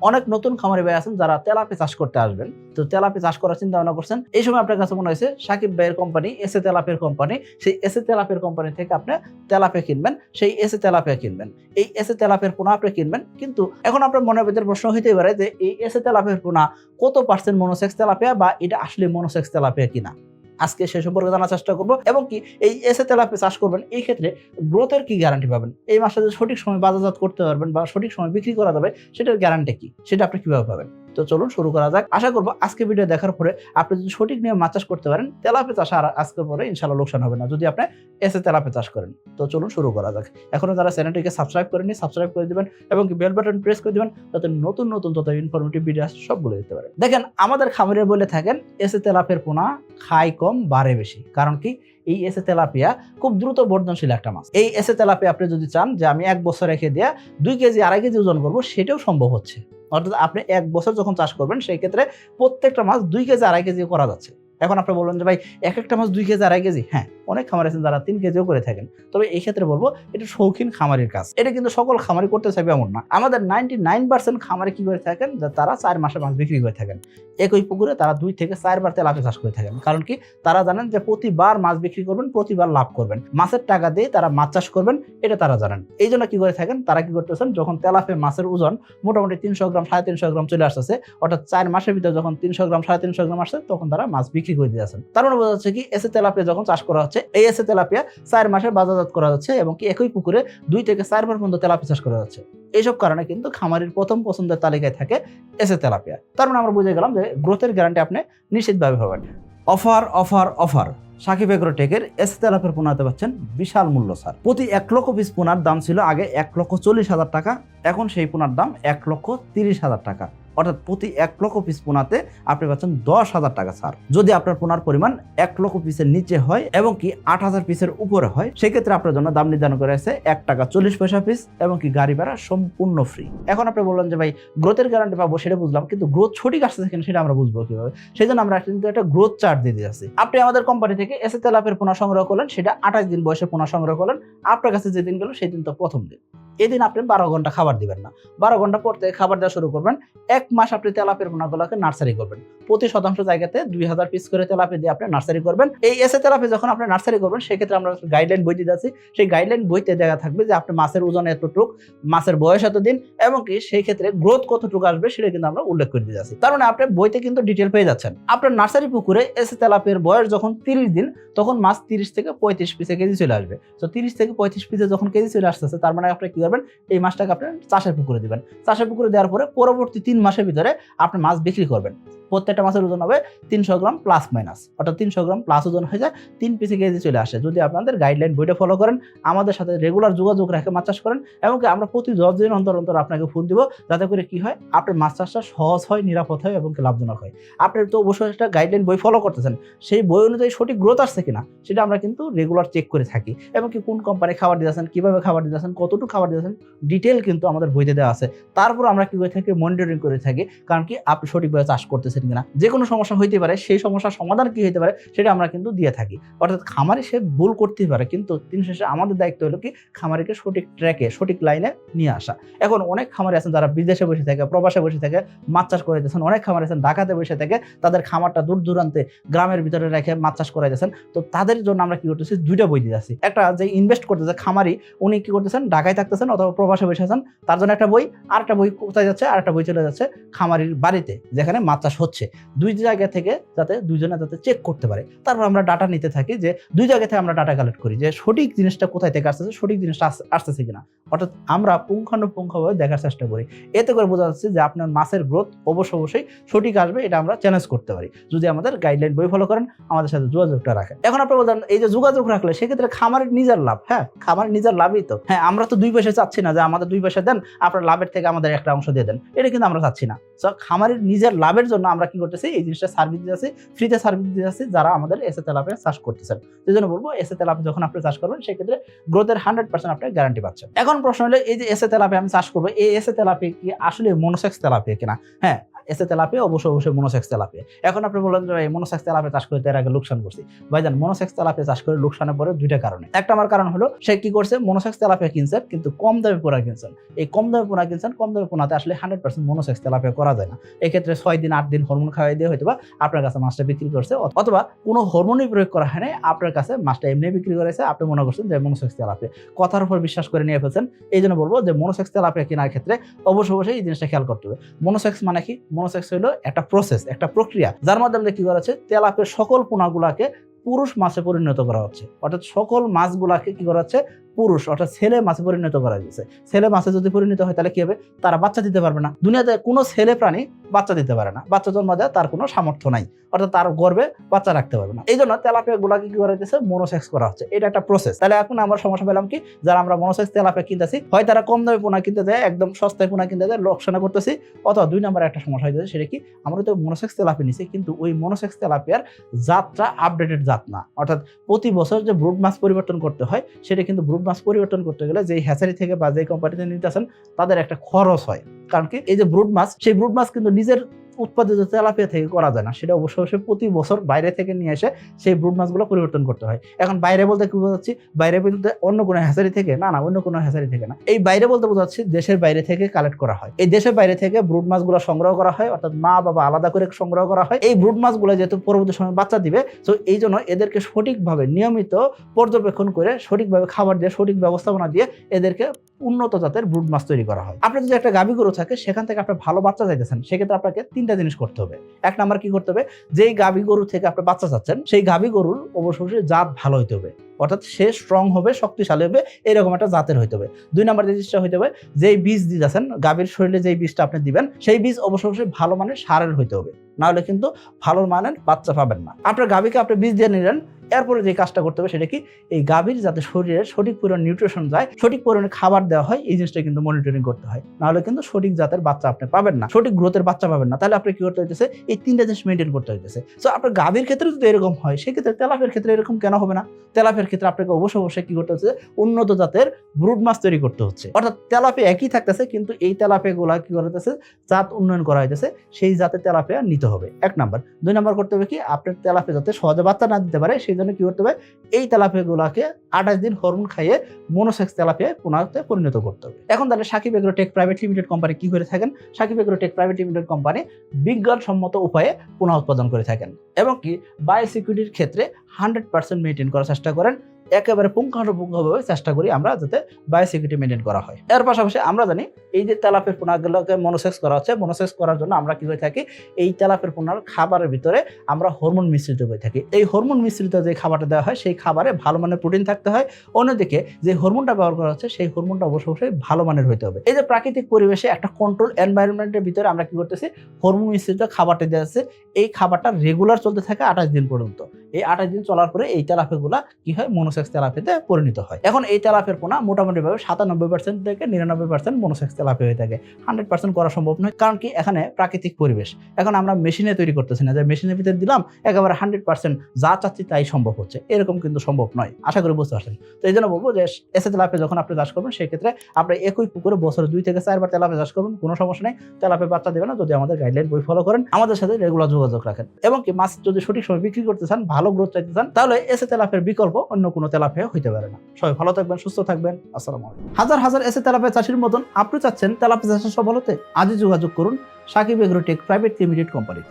অনেক নতুন খামারি ভাই আছেন যারা তেলাপি চাষ করতে আসবেন। তো তেলাপি চাষ করার চিন্তা ভাবনা করছেন। এই সময় আপনার কাছে মনে হয়েছে, সাকিব ভাইয়ের কোম্পানি এসে তেলাপের কোম্পানি সেই এসে তেলাপের কোম্পানি থেকে আপনি তেলাপে কিনবেন, সেই এসে তেলাপিয়া কিনবেন। এই এসে তেলাপের পোনা আপনি কিনবেন, কিন্তু এখন আপনার মনের ভিতরে প্রশ্ন হইতে পারে যে, এই এসে তেলাপের পোনা কত পার্সেন্ট মনোসেক্স তেলাপিয়া বা এটা আসলে মনোসেক্স তেলাপিয়া কিনা? আজকে সে সম্পর্কে জানার চেষ্টা করব। এবং কি, এই এসে তেল আপনি চাষ করবেন, এই ক্ষেত্রে গ্রোথের কি গ্যারান্টি পাবেন? এই মাছটা যে সঠিক সময় বাজারজাত করতে পারবেন বা সঠিক সময় বিক্রি করা যাবে, সেটার গ্যারান্টি কি? সেটা আপনি কীভাবে পাবেন? তো চলুন শুরু করা যাক। আশা করব আজকে ভিডিও দেখার পরে আপনি যদি সঠিক নিয়ম মাছ চাষ করতে পারেন, তেলাপি চাষ আর আজকের পরে ইনশাল্লাহ লোকসান হবে না। যদি আপনি এসে তেলাপে চাষ করেন, তো চলুন শুরু করা যাক। এখনও যারা চ্যানেলটিকে সাবস্ক্রাইব করেনি সাবস্ক্রাইব করে দিবেন এবং বেল বাটন প্রেস করে দিবেন, যাতে নতুন নতুন তথা ইনফরমেটিভ ভিডিও আসে, সবগুলো দিতে পারেন। দেখেন, আমাদের খামারে বলে থাকেন এসে তেলাপের পোনা খাই কম, বাড়ে বেশি। কারণ কি? এই এসে তেলাপিয়া খুব দ্রুত বর্ধনশীল একটা মাছ। এই এসে তেলাপিয়া আপনি যদি চান যে আমি এক বছর রেখে দেয়া দুই কেজি, আড়াই কেজি ওজন করব, সেটাও সম্ভব হচ্ছে। অর্থাৎ আপনি এক বছর যখন চাষ করবেন, সেই ক্ষেত্রে প্রত্যেকটা মাছ দুই কেজি, আড়াই কেজি করা যাচ্ছে। এখন আপনি বলবেন যে, ভাই, এক একটা মাছ দুই কেজি, আড়াই কেজি? হ্যাঁ অনেক খামার আছেন, যারা তিন কেজিও করে থাকেন। তবে এই ক্ষেত্রে বলব, এটা শৌখিন খামারের কাজ। এটা কিন্তু সকল খামারি করতে চাইবে এমন না। আমাদের নাইনটি নাইন পার্সেন্ট খামারে কি করে থাকেন? যে তারা চার মাসে মাছ বিক্রি করে থাকেন। একই পুকুরে তারা দুই থেকে চারবার তেলাপি চাষ করে থাকেন। কারণ কি? তারা জানেন যে প্রতিবার মাছ বিক্রি করবেন, প্রতিবার লাভ করবেন। মাছের টাকা দিয়ে তারা মাছ চাষ করবেন, এটা তারা জানেন। এই জন্য কি করে থাকেন? তারা কি করতেছেন? যখন তেলাপে মাছের ওজন মোটামুটি তিনশো গ্রাম, সাড়ে তিনশো গ্রাম চলে আসতেছে, অর্থাৎ চার মাসের ভিতরে যখন তিনশো গ্রাম, সাড়ে তিনশো গ্রাম আসছে, তখন তারা মাছ বিক্রি করে দিয়েছেন তার মানে বোঝা যাচ্ছে কি? এসে তেলাপিয়া যখন চাষ করা হচ্ছে এই এসে তেলাপিয়া চার মাসে বাজারজাত করা যাচ্ছে এবং কি একই পুকুরে দুই থেকে চারবার পর্যন্ত তেলাপিয়া চাষ করা যাচ্ছে। এইসব কারণে কিন্তু খামারের প্রথম পছন্দের তালিকায় থাকে এসে তেলাপিয়া। তার মানে আমরা বুঝে গেলাম যে গ্রোথের গ্যারান্টি আপনি নিশ্চিতভাবে পাবেন। Offer offer offer. সাকিব এগ্রোটেকের এস তেলাপের পোনাতে পাচ্ছেন বিশাল মূল্য, স্যার। প্রতি এক লক্ষ পিস পোনার দাম ছিল আগে এক লক্ষ চল্লিশ হাজার টাকা, এখন সেই পোনার দাম এক লক্ষ তিরিশ হাজার টাকা। অর্থাৎ প্রতি এক লক্ষ পিস পোনাতে আপনি পাচ্ছেন দশ হাজার টাকা ছাড় যদি আপনার পোনার পরিমাণ এক লক্ষ পিসের নিচে হয় এবং কি আট হাজার পিসের উপরে হয়, সেক্ষেত্রে আপনার জন্য দাম নির্ধারণ করে আছে এক টাকা চল্লিশ পয়সা পিস এবং কি গাড়ি ভাড়া সম্পূর্ণ ফ্রি এখন আপনি বললেন যে, ভাই গ্রোথের গ্যারান্টি পাবো, সেটা বুঝলাম, কিন্তু গ্রোথ সঠিক আসতেছে কিনা সেটা আমরা বুঝব কীভাবে? সেই জন্য আমরা কিন্তু একটা গ্রোথ চার্ট দিয়ে দিয়েছি। আপনি আমাদের কোম্পানি থেকে এসে তেলাপের পোনা সংগ্রহ করলেন, সেটা আঠাশ দিন বয়সে পোনা সংগ্রহ করলেন। আপনার কাছে যেদিন গেল সেই দিন তো প্রথম দিন। এদিন আপনি বারো ঘণ্টা খাবার দিবেন না। বারো ঘণ্টা পর থেকে খাবার দেওয়া শুরু করবেন। এক মাস আপনি তেলাপের পোনাগুলোকে নার্সারি করবেন। প্রতি শতাংশ জায়গাতে দুই হাজার পিস করে তেলাপি দিয়ে আপনি নার্সারি করবেন। এই এসে তেলাপি যখন আপনি নার্সারি করবেন, সেক্ষেত্রে আমরা গাইডলাইন বই দিতে আছি সেই গাইডলাইন বইতে দেখা থাকবে যে আপনি মাছের ওজন এতটুক, মাছের বয়স এতদিন, এবং কি সেই ক্ষেত্রে গ্রোথ কতটুকু আসবে সেটা কিন্তু আমরা উল্লেখ করে দিতে আছি তার মানে আপনি বইতে কিন্তু ডিটেল পেয়ে যাচ্ছেন। আপনার নার্সারি পুকুরে এসে তেলাপের বয়স যখন তিরিশ দিন, তখন মাছ তিরিশ থেকে পঁয়ত্রিশ পিসে কেজি চলে আসবে। তো তিরিশ থেকে পঁয়ত্রিশ পিসে যখন কেজি চলে আসতেছে, তার মানে আপনি কি করবেন এই মাছটাকে আপনি চাষের পুকুরে দেবেন। চাষের পুকুরে দেওয়ার পরে পরবর্তী তিন মাসের ভিতরে আপনি মাছ বিক্রি করবেন। প্রত্যেকটা মাছের ওজন হবে তিনশো গ্রাম প্লাস মাইনাস অর্থাৎ তিনশো গ্রাম প্লাস ওজন হয়ে যায়, তিন পিসি কেজি চলে আসে। যদি আপনাদের গাইডলাইন বইটা ফলো করেন, আমাদের সাথে রেগুলার যোগাযোগ রেখে মাছ চাষ করেন, এবং আমরা প্রতি দশ দিন অন্তর অন্তর আপনাকে ফোন দিব, যাতে করে কি হয়, আপনার মাছ চাষটা সহজ হয়, নিরাপদ হয় এবং লাভজনক হয়। আপনি তো অবশ্যই একটা গাইডলাইন বই ফলো করতেছেন, সেই বই অনুযায়ী সঠিক গ্রোথ আসছে কিনা, সেটা আমরা কিন্তু রেগুলার চেক করে থাকি। এবং কি কোন কোম্পানি খাবার দিতেছেন কীভাবে খাবার দিতেছেন কতটুকু খাবার দিতেছেন ডিটেল কিন্তু আমাদের বইতে দেওয়া আছে। তারপর আমরা কি করে থাকি মনিটরিং করে থাকি, কারণ কি আপনি সঠিকভাবে চাষ করতেছেন। কিনা, যে কোনো সমস্যা হইতে পারে, সেই সমস্যার সমাধান কি হইতে পারে, সেটা আমরা কিন্তু দিয়ে থাকি। অর্থাৎ খামারি সে ভুল করতেই পারে, কিন্তু দিন শেষে আমাদের দায়িত্ব হলো কি, খামারিকে সঠিক ট্র্যাকে সঠিক লাইনে নিয়ে আসা। এখন অনেক খামারি আছেন যারা বিদেশে বসে থাকে, প্রবাসে বসে থাকে, মাছ চাষ করে দিয়েছেন। অনেক খামারি আছেন ঢাকাতে বসে থাকে, তাদের খামারটা দূর দূরান্তে গ্রামের ভিতরে রেখে মাছ চাষ করে দিয়েছেন। তো তাদের জন্য আমরা কি করতেছি, দুইটা বই যাচ্ছি একটা যে ইনভেস্ট করতেছে খামারি, উনি কি করতেছেন, ঢাকায় থাকতেছেন অথবা প্রবাসে বসে আছেন, তার জন্য একটা বই আর একটা বই কোথায় যাচ্ছে আর একটা বই চলে যাচ্ছে খামারির বাড়িতে, যেখানে মাছ চাষ হচ্ছে। দুই জায়গা থেকে যাতে দুইজনে যাতে চেক করতে পারে। তারপর আমরা ডাটা নিতে থাকি যে, দুই জায়গা থেকে আমরা ডাটা কালেক্ট করি যে, সঠিক জিনিসটা কোথায় থেকে আসতেছে, সঠিক জিনিসটা আসতেছে কিনা। অর্থাৎ আমরা পুঙ্খানুপুঙ্খভাবে দেখার চেষ্টা করি। এতে করে বোঝা যাচ্ছে যে, আপনার মাছের গ্রোথ অবশ্য অবশ্যই সঠিক আসবে, এটা আমরা চ্যালেঞ্জ করতে পারি। যদি আমাদের গাইডলাইন বই ফলো করেন, আমাদের সাথে যোগাযোগটা রাখেন। এখন আপনি বলতেন, এই যে যোগাযোগ রাখলে সেক্ষেত্রে খামারের নিজের লাভ হ্যাঁ? খামারের নিজের লাভই তো। হ্যাঁ আমরা তো দুই পয়সা চাচ্ছি না যে, আমাদের দুই পয়সা দেন, আপনার লাভের থেকে আমাদের একটা অংশ দিয়ে দেন। এটা কিন্তু আমরা চাচ্ছি না। খামারের নিজের লাভের জন্য আমরা কি করতেছি? এই জিনিসটা সার্ভিস দিতেছি ফ্রিতে সার্ভিস দিতেছি যারা আমাদের এসে তেলাপে চাষ করতেছেন সেই জন্য বলব এসে তেলাপে যখন আপনি চাষ করবেন, সেক্ষেত্রে গ্রোথের হান্ড্রেড পার্সেন্ট আপনি গ্যারান্টি পাচ্ছেন। এখন প্রশ্ন হলো, এই যে এসে তেলাপে আমি চাষ করব, এই এসে তেলাপে কি আসলে মনোসেক্স তেলাপে কিনা? হ্যাঁ এসে তেলাপিয়া অবশ্যই অবশ্যই মনোসেক্স তেলাপিয়া এখন আপনি বললেন যে এই মনোসেক্স তেলাপিয়া চাষ করে এর আগে লোকসান করছি। ভাইজান মনোসেক্স তেলাপিয়া চাষ করে লোকসানের পরে দুইটা কারণে। একটা আমার কারণ হলো, সে কি করছে মনোসেক্স তেলাপিয়া কিনছেন কিন্তু কম দামে পোনা কিনছেন এই কম দামে পোনা কিনছেন, কম দামে পোনাতে আসলে হান্ড্রেড পার্সেন্ট মনোসেক্স তেলাপিয়া করা যায় না। এক্ষেত্রে ছয় দিন, আট দিন হরমোন খাওয়াই দিয়ে হয়তো বা আপনার কাছে মাছটা বিক্রি করছে অথবা কোনো হরমোনই প্রয়োগ করা হয় আপনার কাছে মাছটা এমনি বিক্রি করেছে, আপনি মনে করছেন যে মনোসেক্স তেলাপিয়া। কথার উপর বিশ্বাস করে নিয়ে ফেলছেন, এই জন্য বলব যে মনোসেক্স তেলাপিয়া কেনার ক্ষেত্রে অবশ্যই অবশ্যই এই জিনিসটা খেয়াল করতে হবে। মনোসেক্স মানে কি? মনোসেক্স হলো একটা প্রসেস একটা প্রক্রিয়া, যার মাধ্যমে কি করা হচ্ছে? তেলাপের সকল পোনাগুলাকে পুরুষ মাছে পরিণত করা হচ্ছে। অর্থাৎ সকল মাছগুলাকে কি করা হচ্ছে? পুরুষ, অর্থাৎ ছেলে মাছে পরিণত করা হয়েছে। ছেলে মাছে যদি পরিণত হয়, তাহলে কি হবে? তারা বাচ্চা দিতে পারবে না। দুনিয়াতে কোনো ছেলে প্রাণী বাচ্চা দিতে পারে না। বাচ্চা জন্ম দেয় তার কোনো সামর্থ্য নাই। অর্থাৎ তার গর্বে বাচ্চা রাখতে পারবে না। এই জন্য তেলাপিয়া গুলাকে কি করা হচ্ছে মনোসেক্স করা হচ্ছে। এটা একটা প্রসেস তাহলে এখন আমরা সমস্যা পেলাম কি? যারা আমরা মনোসেক্স তেলাপিয়া কিনতেছি, হয় তারা কম দামে পোনা কিনতে যায়, একদম সস্তায় পোনা কিনতে যায়, লোকসানা করতেছি। অথবা দুই নম্বর একটা সমস্যা হয়ে সেটা কি? আমরা তো মনোসেক্স তেলাপিয়া নিছি, কিন্তু ওই মনোসেক্স তেলাপিয়ার জাতটা আপডেটেড জাত না। অর্থাৎ প্রতি বছর যে ব্রুড মাছ পরিবর্তন করতে হয়, সেটা কিন্তু ব্রুড মাছ পরিবর্তন করতে গেলে যে হ্যাচারি থেকে বা যে কোম্পানিতে নিতে আসেন, তাদের একটা খরচ হয়। কারণ কি? এই যে ব্রুড মাছ সেই ব্রুড মাছ কিন্তু নিজের উৎপাদিত তেলাপিয়া থেকে করা যায় না, সেটা অবশ্যই অবশ্যই প্রতি বছর বাইরে থেকে নিয়ে এসে সেই ব্রুড মাছগুলো পরিবর্তন করতে হয়। এখন বাইরে বলতে কি বোঝাচ্ছি? বাইরে বলতে অন্য কোনো হ্যাচারি থেকে, না না, অন্য কোনো হ্যাচারি থেকে না। এই বাইরে বলতে বোঝাচ্ছি দেশের বাইরে থেকে কালেক্ট করা হয়। এই দেশের বাইরে থেকে ব্রুড মাছগুলো সংগ্রহ করা হয়, অর্থাৎ মা বাবা আলাদা করে সংগ্রহ করা হয়। এই ব্রুড মাছগুলো যেহেতু পরবর্তী সময় বাচ্চা দিবে, তো এই জন্য এদেরকে সঠিকভাবে নিয়মিত পর্যবেক্ষণ করে, সঠিকভাবে খাবার দিয়ে, সঠিক ব্যবস্থাপনা দিয়ে এদেরকে উন্নত জাতের ব্রুড মাছ তৈরি করা হয়। আপনার যদি একটা গাভী গরু থাকে, সেখান থেকে আপনার ভালো বাচ্চা চাইতেছেন, সেক্ষেত্রে আপনাকে তিনটা জিনিস করতে হবে। এক নাম্বার কি করতে হবে? যেই গাভী গরু থেকে আপনি বাচ্চা চাচ্ছেন, সেই গাভী গরুর অবশ্যই জাত ভালো হইতে হবে। অর্থাৎ সে স্ট্রং হবে, শক্তিশালী হবে, এরকম একটা জাতের হইতে হবে। দুই নাম্বার জিনিসটা হইতে হবে, যেই বীজ দিতেছেন গাভীর শরীরে যেই বীজটা আপনি দিবেন, সেই বীজ অবশ্যই অবশ্যই ভালো মানের সারের হইতে হবে। না হলে কিন্তু ভালো মানের বাচ্চা পাবেন না। আপনার গাভীকে আপনি বীজ দিয়ে নিলেন, এরপরে যে কাজটা করতে হবে সেটা কি? এই গাভীর যাতে শরীরে সঠিক পরিমাণ নিউট্রিশন যায়, সঠিক পরিমাণে খাবার দেওয়া হয়, এই জিনিসটা কিন্তু মনিটরিং করতে হয়। নাহলে কিন্তু সঠিক জাতের বাচ্চা আপনি পাবেন না, সঠিক গ্রোথের বাচ্চা পাবেন না। তাহলে আপনি কি করতে হইতেছে? এই তিনটা জিনিস মেনটেন করতে হইতেছে। সো আপনার গাভীর ক্ষেত্রে যদি এরকম হয়, সেক্ষেত্রে তেলাপের ক্ষেত্রে এরকম কেন হবে না? তেলাপের ক্ষেত্রে আপনাকে অবশ্যই অবশ্যই কি করতে হচ্ছে? উন্নত জাতের ব্রুড মাছ তৈরি করতে হচ্ছে। অর্থাৎ তেলাপে একই থাকতেছে, কিন্তু এই তেলাপে গুলা কি করতেছে জাত উন্নয়ন করা হইতেছে, সেই জাতের তেলাপিয়া নিতে হবে। এক নাম্বার। দুই নাম্বার করতে হবে কি? আপনার তেলাপে যাতে সহজে বাচ্চা না দিতে পারে, সেই জন্য কি করতে হবে? এই তেলাপিয়াগুলোকে আঠাশ দিন হরমোন খাইয়ে মনোসেক্স তেলাপিয়ায় পুনরাতে পরিণত করতে হবে। এখন তাহলে Sakib agro tech private limited company কি করে থাকেন? Sakib agro tech private limited company বিজ্ঞানসম্মত উপায়ে পুনঃ উৎপাদন করে থাকেন। এবং কি? বায়োসিকিউরিটির ক্ষেত্রে হান্ড্রেড পার্সেন্ট মেনটেন করার চেষ্টা করেন। একেবারে পুঙ্খানুপুঙ্খভাবে চেষ্টা করি আমরা যাতে বায়োসিকিউরিটি মেনটেন করা হয়। এর পাশাপাশি আমরা জানি এই যে তেলাপের পোনাগুলোকে মনোসেক্স করা হচ্ছে মনোসেক্স করার জন্য আমরা কি হয়ে থাকি? এই তেলাপের পোনার খাবারের ভিতরে আমরা হরমোন মিশ্রিত করে থাকি। এই হরমোন মিশ্রিত যে খাবারটা দেওয়া হয়, সেই খাবারে ভালো মানের প্রোটিন থাকতে হয়। অন্যদিকে যে হরমোনটা ব্যবহার করা হচ্ছে, সেই হরমোনটা অবশ্যই অবশ্যই ভালো মানের হতে হবে। এই যে প্রাকৃতিক পরিবেশে একটা কন্ট্রোল এনভায়রনমেন্টের ভিতরে আমরা কি করতেছি? হরমোন মিশ্রিত খাবারটা দেওয়া আছে এই খাবারটা রেগুলার চলতে থাকে আঠাশ দিন পর্যন্ত। এই আঠাশ দিন চলার পরে এই তেলাপিগুলা কি হয়? মনোসেক্স তেলাপিতে পরিণত হয়। এখন এই তেলাপের পোনা মোটামুটিভাবে সাতানব্বই পার্সেন্ট থেকে নিরানব্বই পার্সেন্ট মনোসেক্স তেলাপি হয়ে থাকে। হান্ড্রেড পার্সেন্ট করা সম্ভব নয়, কারণ কি এখানে প্রাকৃতিক পরিবেশ। এখন আমরা মেশিনে তৈরি করতেছি না, যে মেশিনের ভিতরে দিলাম, একেবারে হান্ড্রেড পার্সেন্ট যা চাচ্ছি তাই সম্ভব হচ্ছে। এরকম কিন্তু সম্ভব নয়। আশা করি বুঝতে পারছেন। তো এই জন্য বলব যে এসে তেলাপে যখন আপনি চাষ করবেন, সেক্ষেত্রে আপনি একই পুকুরে বছরে দুই থেকে চারবার তেলাপে চাষ করবেন, কোনো সমস্যা নেই। তেলাপে বাচ্চা দেবে না যদি আমাদের গাইডলাইন বই ফলো করেন। আমাদের সাথে রেগুলার যোগাযোগ রাখেন। এবং কি মাছ যদি সঠিক সময় বিক্রি করতে চান, ভালো গ্রোথ চাইতে চান, তাহলে এসে তেলাপের বিকল্প অন্য কোনো তেলাপে হইতে পারে না। সবাই ভালো থাকবেন, সুস্থ থাকবেন। আসসালামু আলাইকুম। হাজার হাজার এসে তেলাপে চাষির মতন আপনি চাচ্ছেন তেলাপে চাষের সফল হতে আজই যোগাযোগ করুন সাকিব এগ্রোটেক প্রাইভেট লিমিটেড কোম্পানিতে।